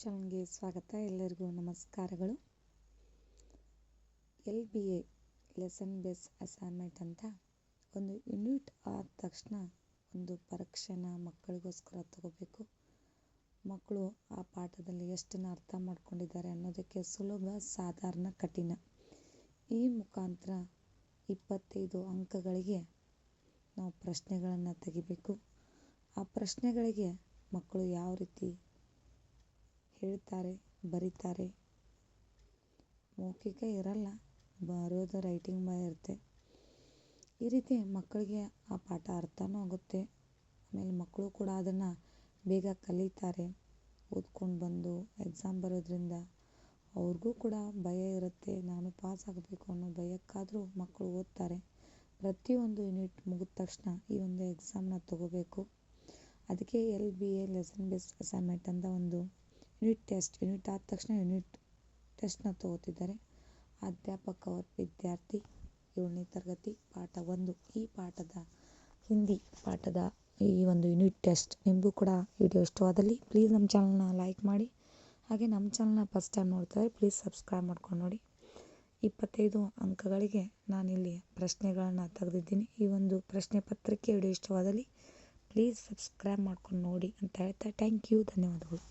ಚಾನಲ್ಗೆ ಸ್ವಾಗತ. ಎಲ್ಲರಿಗೂ ನಮಸ್ಕಾರಗಳು. L B A lesson base assignment ಅಂತ ಒಂದು ಯೂನಿಟ್ ಆದ ತಕ್ಷಣ ಒಂದು ಪರೀಕ್ಷೆನ ಮಕ್ಕಳಿಗೋಸ್ಕರ ತಗೋಬೇಕು. ಮಕ್ಕಳು ಆ ಪಾಠದಲ್ಲಿ ಎಷ್ಟನ್ನು ಅರ್ಥ ಮಾಡ್ಕೊಂಡಿದ್ದಾರೆ ಅನ್ನೋದಕ್ಕೆ ಸುಲಭ, ಸಾಧಾರಣ, ಕಠಿಣ. ಈ ಮುಖಾಂತರ ಇಪ್ಪತ್ತೈದು ಅಂಕಗಳಿಗೆ ನಾವು ಪ್ರಶ್ನೆಗಳನ್ನು ತೆಗಿಬೇಕು. ಆ ಪ್ರಶ್ನೆಗಳಿಗೆ ಮಕ್ಕಳು ಯಾವ ರೀತಿ ಹೇಳ್ತಾರೆ, ಬರೀತಾರೆ. ಮೌಖಿಕ ಇರಲ್ಲ, ಬರೋದು ರೈಟಿಂಗ್ ಇರುತ್ತೆ ಈ ರೀತಿ ಮಕ್ಕಳಿಗೆ ಆ ಪಾಠ ಅರ್ಥನೂ ಆಗುತ್ತೆ. ಆಮೇಲೆ ಮಕ್ಕಳು ಕೂಡ ಅದನ್ನು ಬೇಗ ಕಲಿತಾರೆ. ಓದ್ಕೊಂಡು ಬಂದು ಎಕ್ಸಾಮ್ ಬರೋದ್ರಿಂದ ಅವ್ರಿಗೂ ಕೂಡ ಭಯ ಇರುತ್ತೆ. ನಾನು ಪಾಸ್ ಆಗಬೇಕು ಅನ್ನೋ ಭಯಕ್ಕಾದರೂ ಮಕ್ಕಳು ಓದ್ತಾರೆ. ಪ್ರತಿಯೊಂದು ಯೂನಿಟ್ ಮುಗಿದ ತಕ್ಷಣ ಈ ಒಂದು ಎಕ್ಸಾಮ್ನ ತಗೋಬೇಕು. ಅದಕ್ಕೆ L B A lesson based assignment ಅಂತ ಒಂದು ಯೂನಿಟ್ ಟೆಸ್ಟ್, ಯೂನಿಟ್ ಆದ ತಕ್ಷಣ ಯೂನಿಟ್ ಟೆಸ್ಟ್ನ ತಗೋತಿದ್ದಾರೆ. ಅಧ್ಯಾಪಕ ವಿದ್ಯಾರ್ಥಿ, ಏಳನೇ ತರಗತಿ ಪಾಠ ಒಂದು. ಈ ಪಾಠದ, ಹಿಂದಿ ಪಾಠದ ಈ ಒಂದು ಯೂನಿಟ್ ಟೆಸ್ಟ್ ನಿಮಗೂ ಕೂಡ ವಿಡಿಯೋ ಇಷ್ಟವಾದಲ್ಲಿ ಪ್ಲೀಸ್ ನಮ್ಮ ಚಾನಲ್ನ ಲೈಕ್ ಮಾಡಿ. ಹಾಗೆ ನಮ್ಮ ಚಾನಲ್ನ ಫಸ್ಟ್ ಟೈಮ್ ನೋಡ್ತಾರೆ ಪ್ಲೀಸ್ ಸಬ್ಸ್ಕ್ರೈಬ್ ಮಾಡ್ಕೊಂಡು ನೋಡಿ. ಇಪ್ಪತ್ತೈದು ಅಂಕಗಳಿಗೆ ನಾನಿಲ್ಲಿ ಪ್ರಶ್ನೆಗಳನ್ನು ತೆಗೆದಿದ್ದೀನಿ. ಈ ಒಂದು ಪ್ರಶ್ನೆ ಪತ್ರಿಕೆ ವಿಡಿಯೋ ಇಷ್ಟವಾದಲ್ಲಿ ಪ್ಲೀಸ್ ಸಬ್ಸ್ಕ್ರೈಬ್ ಮಾಡ್ಕೊಂಡು ನೋಡಿ ಅಂತ ಹೇಳ್ತಾ, ಥ್ಯಾಂಕ್ ಯು, ಧನ್ಯವಾದಗಳು.